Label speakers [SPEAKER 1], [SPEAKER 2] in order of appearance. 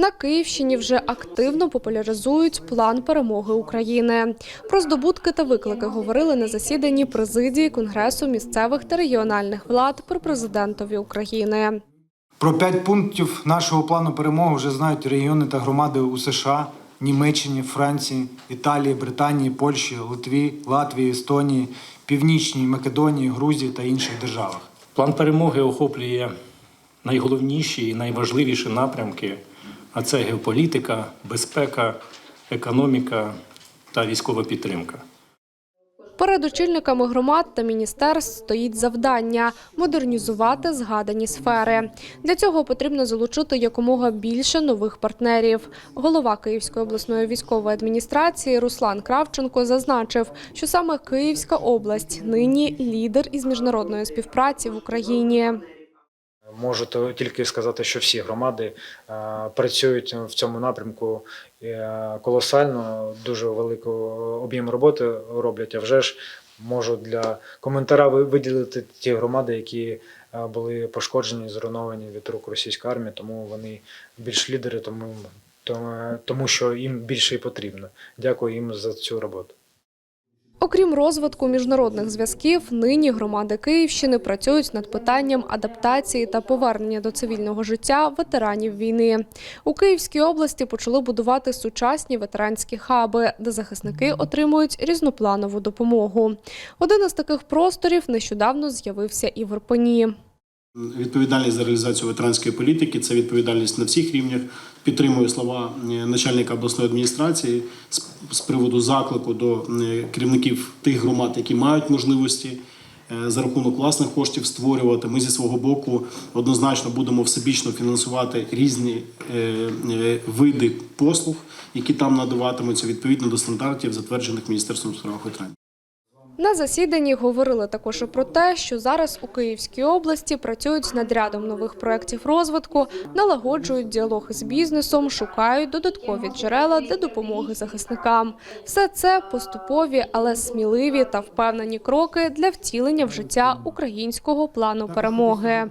[SPEAKER 1] На Київщині вже активно популяризують план перемоги України. Про здобутки та виклики говорили на засіданні президії Конгресу місцевих та регіональних влад при президентові України.
[SPEAKER 2] Про п'ять пунктів нашого плану перемоги вже знають регіони та громади у США, Німеччині, Франції, Італії, Британії, Польщі, Литві, Латвії, Естонії, Північній Македонії, Грузії та інших державах.
[SPEAKER 3] План перемоги охоплює найголовніші і найважливіші напрямки, а це геополітика, безпека, економіка та військова підтримка.
[SPEAKER 1] Перед очільниками громад та міністерств стоїть завдання модернізувати згадані сфери. Для цього потрібно залучити якомога більше нових партнерів. Голова Київської обласної військової адміністрації Руслан Кравченко зазначив, що саме Київська область нині лідер із міжнародної співпраці в Україні.
[SPEAKER 4] Можу тільки сказати, що всі громади е, працюють в цьому напрямку е, колосально, дуже велику об'єм роботи роблять. А вже ж можу для коментара виділити ті громади, які е, були пошкоджені, зруйновані від рук російської армії, тому вони більш лідери, тому, тому що їм більше і потрібно. Дякую їм за цю роботу.
[SPEAKER 1] Окрім розвитку міжнародних зв'язків, нині громади Київщини працюють над питанням адаптації та повернення до цивільного життя ветеранів війни. У Київській області почали будувати сучасні ветеранські хаби, де захисники отримують різнопланову допомогу. Один із таких просторів нещодавно з'явився і в Ірпені.
[SPEAKER 5] Відповідальність за реалізацію ветеранської політики це відповідальність на всіх рівнях. Підтримую слова е, начальника обласної адміністрації з, приводу заклику до е, керівників тих громад, які мають можливості е, за рахунок власних коштів створювати. Ми зі свого боку однозначно будемо всебічно фінансувати різні види послуг, які там надаватимуться відповідно до стандартів, затверджених міністерством у справах ветеранів.
[SPEAKER 1] На засіданні говорили також і про те, що зараз у Київській області працюють над рядом нових проєктів розвитку, налагоджують діалог із бізнесом, шукають додаткові джерела для допомоги захисникам. Все це поступові, але сміливі та впевнені кроки для втілення в життя українського плану перемоги.